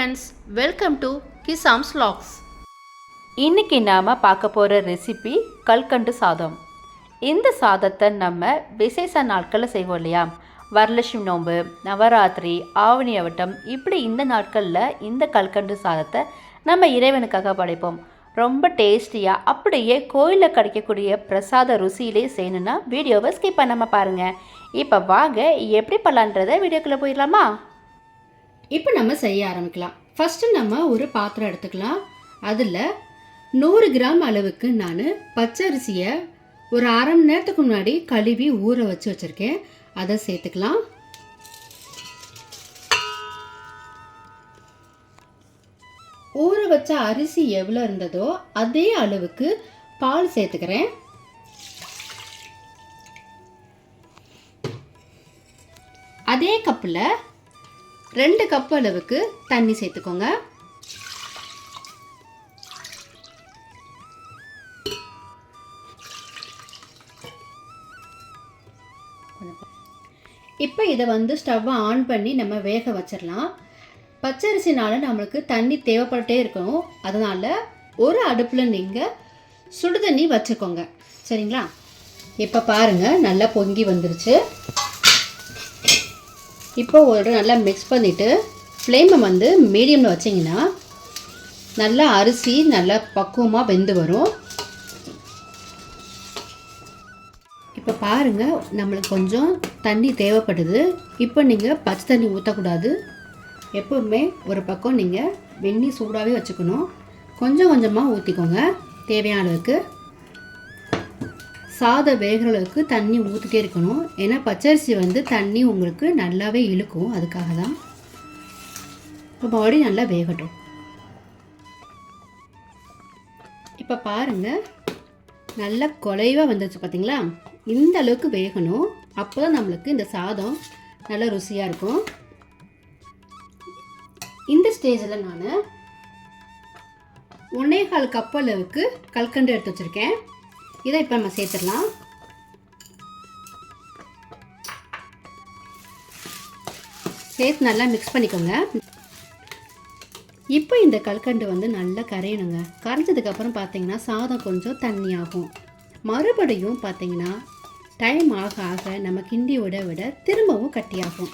Friends welcome to கிசாம்ஸ் லாக்ஸ் இன்னைக்கு நாம் பார்க்க போகிற ரெசிபி கல்கண்டு சாதம். இந்த சாதத்தை நம்ம விசேஷ நாட்களில் செய்வோம் இல்லையா? வரலட்சுமி நோன்பு நவராத்திரி ஆவணி அவட்டம் இப்படி இந்த நாட்களில் இந்த கல்கண்டு சாதத்தை நம்ம இறைவனுக்காக படைப்போம். ரொம்ப டேஸ்டியாக அப்படியே கோயிலில் கிடைக்கக்கூடிய பிரசாத ருசியிலே செய்யணுன்னா வீடியோவை ஸ்கிப் பண்ணாமல் பாருங்கள் இப்போ வாங்க எப்படி பண்ணலான்றதை வீடியோக்குள்ளே போயிடலாமா? இப்போ நம்ம செய்ய ஆரம்பிக்கலாம். ஃபஸ்ட்டு நம்ம ஒரு பாத்திரம் எடுத்துக்கலாம். அதில் நூறு கிராம் அளவுக்கு நான் பச்சரிசியை ஒரு அரை மணி நேரத்துக்கு முன்னாடி கழுவி ஊற வச்சு வச்சுருக்கேன். அதை சேர்த்துக்கலாம். ஊற வச்ச அரிசி எவ்வளோ இருந்ததோ அதே அளவுக்கு பால் சேர்த்துக்கிறேன். அதே கப்பில் ரெண்டு கப் அளவுக்கு தண்ணி சேர்த்துக்கோங்க. இப்போ இதை வந்து ஸ்டவ்வை ஆன் பண்ணி நம்ம வேக வச்சிடலாம். பச்சரிசினால் நம்மளுக்கு தண்ணி தேவைப்பட்டே இருக்கும் அதனால் ஒரு அடுப்பில் நீங்கள் சுடு தண்ணி வச்சுக்கோங்க. சரிங்களா? இப்போ பாருங்கள் நல்லா பொங்கி வந்துருச்சு. இப்போ ஒரு நல்லா மிக்ஸ் பண்ணிவிட்டு ஃப்ளேமை வந்து மீடியமில் வச்சிங்கன்னா நல்லா அரிசி நல்லா பக்குவமாக வெந்து வரும். இப்போ பாருங்கள் நம்மளுக்கு கொஞ்சம் தண்ணி தேவைப்படுது. இப்போ நீங்கள் பச்சை தண்ணி ஊற்றக்கூடாது எப்போவுமே ஒரு பக்கம் நீங்கள் வெந்நீர் சூடாகவே வச்சுக்கணும். கொஞ்சம் கொஞ்சமாக ஊற்றிக்கோங்க தேவையான அளவுக்கு. சாதம் வேகிற அளவுக்கு தண்ணி ஊற்றிட்டே இருக்கணும். ஏன்னா பச்சரிசி வந்து தண்ணி உங்களுக்கு நல்லாவே இழுக்கும். அதுக்காக தான் இப்போ பாடி நல்லா வேகட்டும். இப்போ பாருங்கள் நல்லா குலைவாக வந்துருச்சு பார்த்தீங்களா இந்த அளவுக்கு வேகணும். அப்போ தான் நம்மளுக்கு இந்த சாதம் நல்ல ருசியாக இருக்கும். இந்த ஸ்டேஜில் நான் ஒன்னே கால் கப் அளவுக்கு கல்கண்டு எடுத்து வச்சுருக்கேன். இதை இப்போ நம்ம சேர்த்துடலாம். சேர்த்து நல்லா மிக்ஸ் பண்ணிக்கோங்க. இப்போ இந்த கல்கண்டு வந்து நல்லா கரையணுங்க. கரைஞ்சதுக்கப்புறம் பார்த்தீங்கன்னா சாதம் கொஞ்சம் தண்ணி ஆகும். மறுபடியும் பார்த்தீங்கன்னா டைம் ஆக ஆக நம்ம கிண்டி விட விட திரும்பவும் கட்டியாகும்.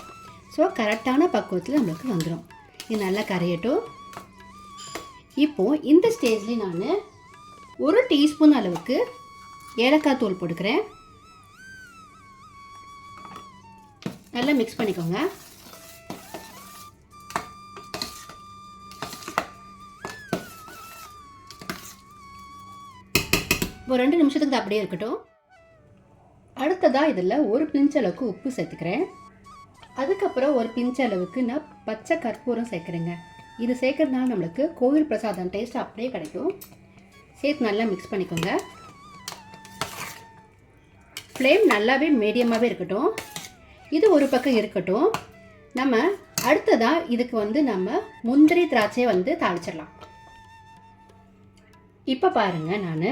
ஸோ கரெக்டான பக்குவத்தில் நம்மளுக்கு வந்துடும் இது நல்லா கரையட்டும். இப்போது இந்த ஸ்டேஜ்லேயும் நான் ஒரு டீஸ்பூன் அளவுக்கு ஏலக்காய் தூள் போட்டுக்கிறேன். நல்லா மிக்ஸ் பண்ணிக்கோங்க. ஒரு ரெண்டு நிமிஷத்துக்கு தான் அப்படியே இருக்கட்டும். அடுத்ததாக இதில் ஒரு பிஞ்ச் அளவுக்கு உப்பு சேர்த்துக்கிறேன். அதுக்கப்புறம் ஒரு பிஞ்ச் அளவுக்கு நான் பச்சை கற்பூரம் சேர்க்குறேங்க. இது சேர்க்குறதுனால நம்மளுக்கு கோவில் பிரசாதம் டேஸ்ட் அப்படியே கிடைக்கும். சேர்த்து நல்லா மிக்ஸ் பண்ணிக்கோங்க. ஃப்ளேம் நல்லாவே மீடியமாகவே இருக்கட்டும். இது ஒரு பக்கம் இருக்கட்டும். நம்ம அடுத்ததாக இதுக்கு வந்து நம்ம முந்திரி திராட்சையை வந்து தாளிச்சிடலாம். இப்போ பாருங்கள் நான்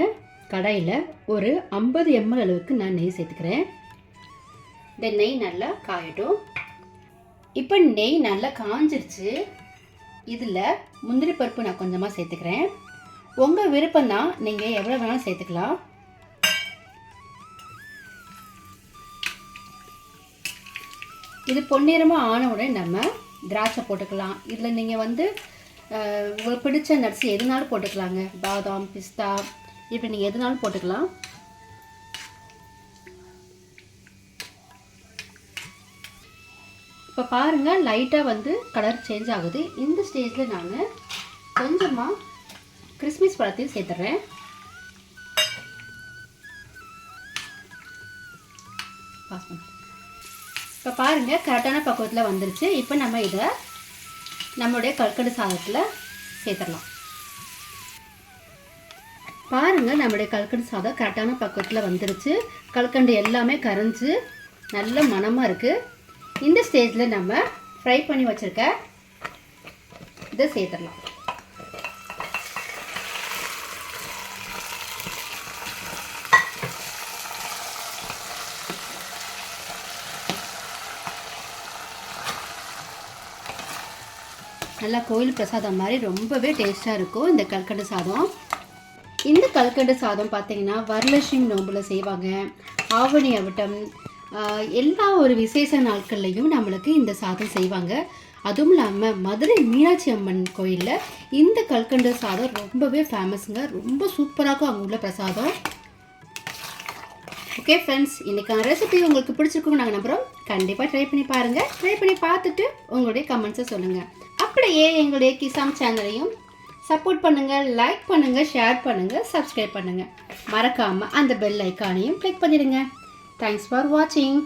கடாயில் ஒரு ஐம்பது எம்எல் அளவுக்கு நான் நெய் சேர்த்துக்கிறேன். இந்த நெய் நல்லா காயட்டும். இப்போ நெய் நல்லா காஞ்சிருச்சு. இதில் முந்திரி பருப்பு நான் கொஞ்சமாக சேர்த்துக்கிறேன். உங்கள் விருப்பம் தான் நீங்கள் எவ்வளோ வேணாலும் சேர்த்துக்கலாம். இது பொன்னிறமாக ஆன உடனே நம்ம திராட்சை போட்டுக்கலாம். இதில் நீங்கள் வந்து உங்களுக்கு பிடிச்ச நட்ஸ் எதுனாலும் போட்டுக்கலாங்க. பாதாம் பிஸ்தா இப்போ நீங்கள் எதுனாலும் போட்டுக்கலாம். இப்போ பாருங்கள் லைட்டாக வந்து கலர் சேஞ்ச் ஆகுது. இந்த ஸ்டேஜில் நான் கொஞ்சமாக கிறிஸ்மஸ் பழத்தையும் சேர்த்துட்றேன் பாஸ் பண்ணுறேன் இப்போ பாருங்கள் கரெக்டான பக்குவத்தில் வந்துருச்சு. இப்போ நம்ம இதை நம்மளுடைய கற்கண்டு சாதத்தில் சேர்த்துடலாம். பாருங்கள் நம்மளுடைய கல்கண்டு சாதம் கரெக்டான பக்குவத்தில் வந்துருச்சு. கல்கண்டு எல்லாமே கரைஞ்சி நல்ல மனமாக இருக்குது இந்த ஸ்டேஜில் நம்ம ஃப்ரை பண்ணி வச்சுருக்க இதை சேர்த்துடலாம். நல்லா கோயில் பிரசாதம் மாதிரி ரொம்பவே டேஸ்ட்டாக இருக்கும் இந்த கல்கண்டு சாதம். இந்த கல்கண்டு சாதம் பார்த்தீங்கன்னா வரலட்சுமி நோம்பில் செய்வாங்க. ஆவணி அவிட்டம் எல்லா ஒரு விசேஷ நாட்கள்லையும் நம்மளுக்கு இந்த சாதம் செய்வாங்க. அதுவும் இல்லாமல் மதுரை மீனாட்சி அம்மன் கோயிலில் இந்த கல்கண்டு சாதம் ரொம்பவே ஃபேமஸுங்க ரொம்ப சூப்பராக இருக்கும் அங்கே உள்ள பிரசாதம். ஓகே ஃப்ரெண்ட்ஸ் இன்றைக்கான ரெசிபி உங்களுக்கு பிடிச்சிருக்கும் நாங்கள் நம்புகிறோம் கண்டிப்பாக ட்ரை பண்ணி பாருங்கள் ட்ரை பண்ணி பார்த்துட்டு உங்களுடைய கமெண்ட்ஸை சொல்லுங்கள் அப்படியே எங்களுடைய கிசாம் சேனலையும் சப்போர்ட் பண்ணுங்கள் லைக் பண்ணுங்கள் ஷேர் பண்ணுங்கள் சப்ஸ்கிரைப் பண்ணுங்கள் மறக்காமல் அந்த பெல் ஐக்கானையும் கிளிக் பண்ணிடுங்க. தேங்க்ஸ் ஃபார் வாட்சிங்